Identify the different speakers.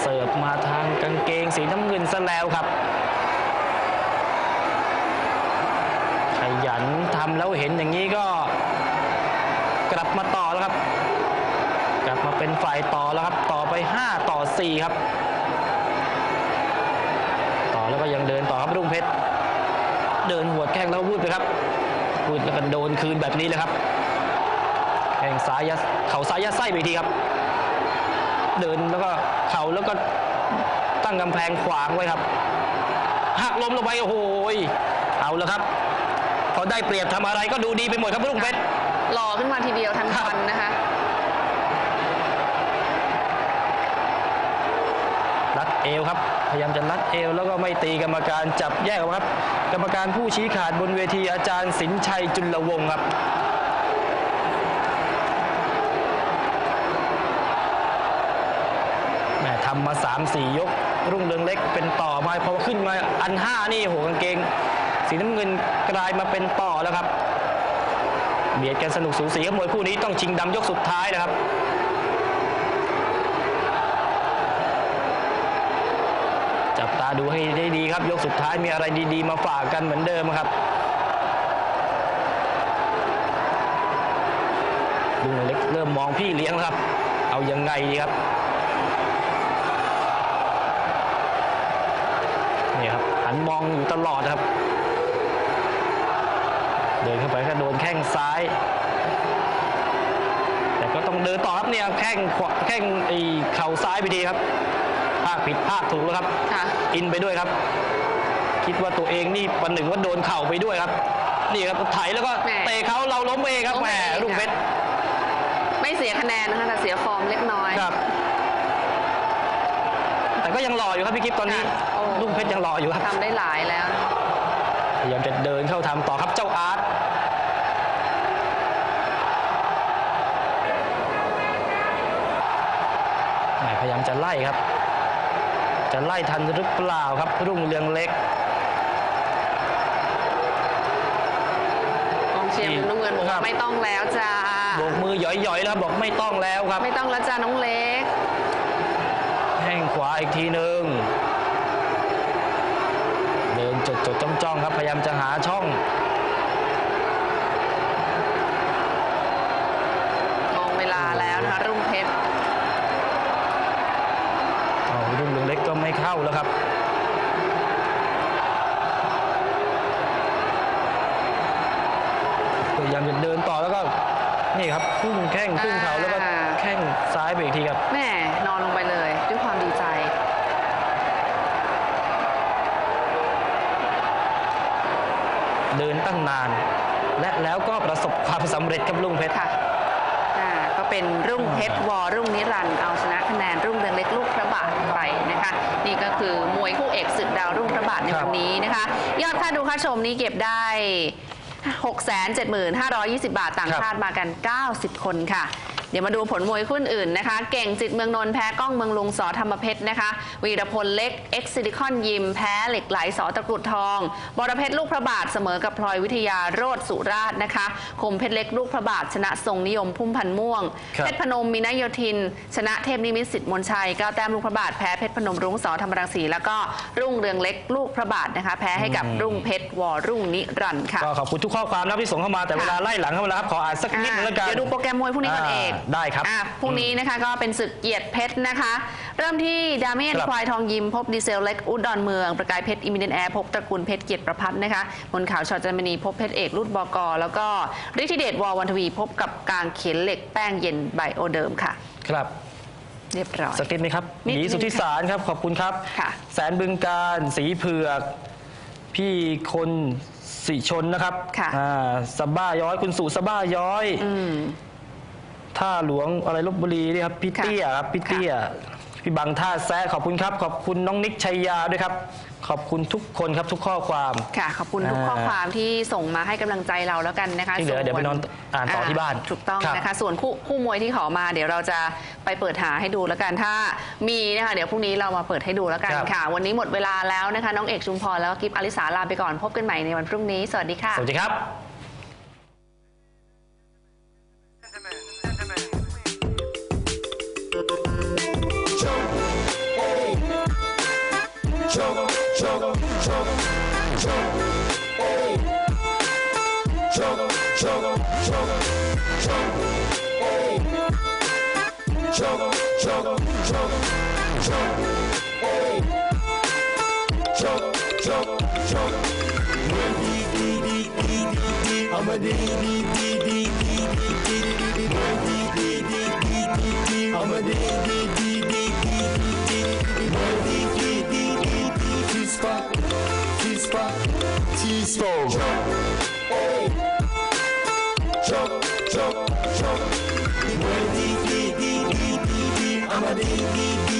Speaker 1: เสิร์ฟมาทางกางเกงสีน้ำเงินซะแล้วครับ ขยันทำแล้วเห็นอย่างนี้ก็กลับมาต่อแล้วครับ กลับมาเป็นฝ่ายต่อแล้วครับ ต่อไป 5 ต่อ 4 ครับ ต่อแล้วก็ยังเดินต่อครับรุ่งเพชร เดินหัวแข้งแล้ววืดไปครับวืดแล้วก็โดนคืนแบบนี้เลยครับแข้งซ้ายยัดเข่าซ้ายยัดไส้ไปทีครับ เดินแล้วก็เข่าแล้วก็ตั้งกำแพงขวางไว้ครับหักล้มลงไปโอ้โหยเอาแล้วครับพอได้เปรียบทำอะไรก็ดูดีไปหมดครับรุ่งเพชร
Speaker 2: หล่อขึ้นมาทีเดียวทันควันนะคะ
Speaker 1: รัดเอวครับ พยายามจะรัดเอวแล้วก็ไม่ตีกรรมการจับแยกออกครับ กรรมการผู้ชี้ขาดบนเวทีอาจารย์สินชัยจุลวงศ์ครับ แห ม่ทำมา3 4ยก รุ่งเรืองเล็กเป็นต่อมาพอขึ้นมาอัน5นี่โหกางเกง สีน้ำเงินกลายมาเป็นต่อแล้วครับ เบียดกันสนุกสูสีมวยคู่นี้ต้องชิงดำยกสุดท้ายนะครับจับตาดูให้ได้ดีครับ ยกสุดท้ายมีอะไรดีๆ มาฝากกันเหมือนเดิมครับลุงเล็กเริ่มมองพี่เลี้ยงครับ เอายังไงดีครับ นี่ครับหันมองอยู่ตลอดครับ เดินเข้าไปก็โดนแข้งซ้าย แต่ก็ต้องเดินต่อครับเนี่ยแข้งขวาแข้งไอ้เข่าซ้ายไปทีครับภาคผิดภาคถูกแล้วครับ
Speaker 2: ค่ะ
Speaker 1: อินไปด้วยครับ คิดว่าตัวเองนี่ประหนึ่งว่าโดนเข่าไปด้วยครับ นี่ครับไถแล้วก็
Speaker 2: แหม่
Speaker 1: เตะเขาเราล้มเองครับ
Speaker 2: ล้ม
Speaker 1: แหม
Speaker 2: เอง
Speaker 1: รุ่งเพชร
Speaker 2: ไม่เสียคะแนนนะคะแต่เสียฟอร์มเล็กน้อย
Speaker 1: ครับแต่ ก็ยังหล่ออยู่ครับพี่กิฟตอนนี้
Speaker 2: ค่ะโอ้
Speaker 1: รุ่งเพชรยังหล่ออยู่ครับ
Speaker 2: ทำได้หลายแล้วนะคะ
Speaker 1: พยายามจะเดินเข้าทำต่อครับเจ้าอาร์ตแหม่พยายามจะไล่ครับ จะไล่ทันหรือเปล่าครับรุ่งเรืองเล็ก
Speaker 2: กองเชียร์มุมน้ำเงินบอก
Speaker 1: ครั
Speaker 2: ว่า
Speaker 1: บ
Speaker 2: ไม่ต้องแล้วจ้า
Speaker 1: โบกมือหย่อยๆแล้วบอกไม่ต้องแล้วครับ
Speaker 2: ไม่ต้องแล้วจ้าน้องเล็ก
Speaker 1: แข้งข วาอีกทีหนึ่งเดินจดจดจ้องจ้องๆครับพยายามจะหาช่อง
Speaker 2: มองเวลาแล้วนะคะรุ่งเพชร
Speaker 1: เอารุ่งเรืองเล็กก็ไม่เข้าแล้วครับพยายามจะเดินต่อแล้วก็นี่ครับพุ่งแข้งพุ่งเข่าแล้วก็
Speaker 2: อ่า
Speaker 1: แข้งซ้ายไปอีกทีครับ
Speaker 2: แม่นอนลงไปเลย ด้วยความดีใจ
Speaker 1: เดินตั้งนาน และแล้วก็ประสบความสำเร็จครับลุงเพชร
Speaker 2: ค่ะอ่าก็เป็นรุ่งเพชรวอรุ่งนิรันดร์เอาชนะคะแนนรุ่งเรืองเล็กลูกพระบาทไปนะคะ นี่ก็คือมวยคู่เอกศึกดาวรุ่งพระบาทใน
Speaker 1: ครับ
Speaker 2: วันนี้นะคะ ยอดค่าดูค่าชมนี้เก็บได้ 675,20 บาทต่างชาติมากัน 90 คนค่ะ เดี๋ยวมาดูผลมวยคู่อื่นนะคะ เก่งจิตเมืองนนท์แพ้ก้องเมืองลุงสอธรรมเพชรนะคะ วีรพลเล็กเอ็กซิลิคอนยิม แพ้เหล็กไหลสอตะกรุดทอง บรเพชรลูกพระบาทเสมอกับพลอยวิทยาโรธสุราชนะคะ คมเพชรเล็กลูกพระบาทชนะทรงนิยมพุ่มพันธ์ม่วง
Speaker 1: ครับ
Speaker 2: เพชรพนมมีนายโยธิน ชนะเทพนิมิตรสิทธิ์มนชัยก้าวแต้มลูกพระบาทแพ้เพชรพนมรุ้งสอธรรมรังสีแล้วก็รุ่งเรืองเล็กลูกพระบาทนะคะแพ้ให้กับรุ่งเพชรวอรุ่งนิรันดร์ค่ะ
Speaker 1: ก็ขอบคุณทุกข้อความนะที่ส่งเข้ามาแต่เวลา
Speaker 2: ค่ะ
Speaker 1: ไล่หลังเข้ามาแล้วครับขออ่านสักนิดนึงแล้วกัน
Speaker 2: เดี๋ยวดูโปรแกรมมวยพรุ่งนี้ก่อนเอก
Speaker 1: อ่าได้ครับ
Speaker 2: อะพรุ่งนี้นะคะก็เป็นศึกเกียรติเพชรนะคะ เริ่มที่ดาเมียน
Speaker 1: ครับ
Speaker 2: ควายทองยิม พบดีเซลเล็กอุดดอนเมือง ประกายเพชรอิมิเดนแอร์พบตระกูลเพชรเกียรติประพัฒน์นะคะบนข่าวชอจันมณีพบเพชรเอกรุ่บก แล้วก็ฤทธิเดชวอวันทวี พบกับกลางเขียนเหล็กแป้งเย็นไบโอเดิมค่ะ
Speaker 1: ครับ
Speaker 2: เรียบร้อย
Speaker 1: สักนิดไหมครับ
Speaker 2: นิด
Speaker 1: หนี
Speaker 2: นึง
Speaker 1: สุทธิสารครับ ขอบคุณครับ
Speaker 2: ค่ะ
Speaker 1: แสนบึงการสีเผือก พี่คนสิชนนะครับ
Speaker 2: ค่ะ
Speaker 1: อ่าสบ้าย้อยคุณสุสบ้าย้อย
Speaker 2: อืม
Speaker 1: ท่าหลวงอะไรลบบุรีนี่ครับพี่
Speaker 2: ค่ะ
Speaker 1: เตี้ยครับพี่
Speaker 2: ค่ะ
Speaker 1: เตี้ยพี่บังท่าแซะขอบคุณครับ ขอบคุณน้องนิกชัยยาด้วยครับ ขอบคุณทุกคนครับทุกข้อความ
Speaker 2: ค่ะ ขอบคุณทุก
Speaker 1: อ่า
Speaker 2: ข้อความที่ส่งมาให้กำลังใจเราแล้วกันนะคะ
Speaker 1: ที่เหลือ
Speaker 2: ส่
Speaker 1: เดี๋ยวไปนอนอ่านต่อที่บ้าน
Speaker 2: ถูกต้อง
Speaker 1: ครับ
Speaker 2: นะคะ ส่วนคู่คู่มวยที่ขอมา เดี๋ยวเราจะไปเปิดหาให้ดูแล้วกันถ้ามีนะคะเดี๋ยวพรุ่งนี้เรามาเปิดให้ดูแล้วกัน
Speaker 1: ครับ
Speaker 2: ค่ะ วันนี้หมดเวลาแล้วนะคะ น้องเอกชุมพรแล้วก็กิฟอลิสาลาไปก่อนพบกันใหม่ในวันพรุ่งนี้สวัสดีค่ะ
Speaker 1: สวัสดีครับ
Speaker 3: I'm
Speaker 1: a D D D D D D D D I'm
Speaker 4: a D D D D D D D D D T spot T spot T spot chop, chop, chop.
Speaker 3: I'm a.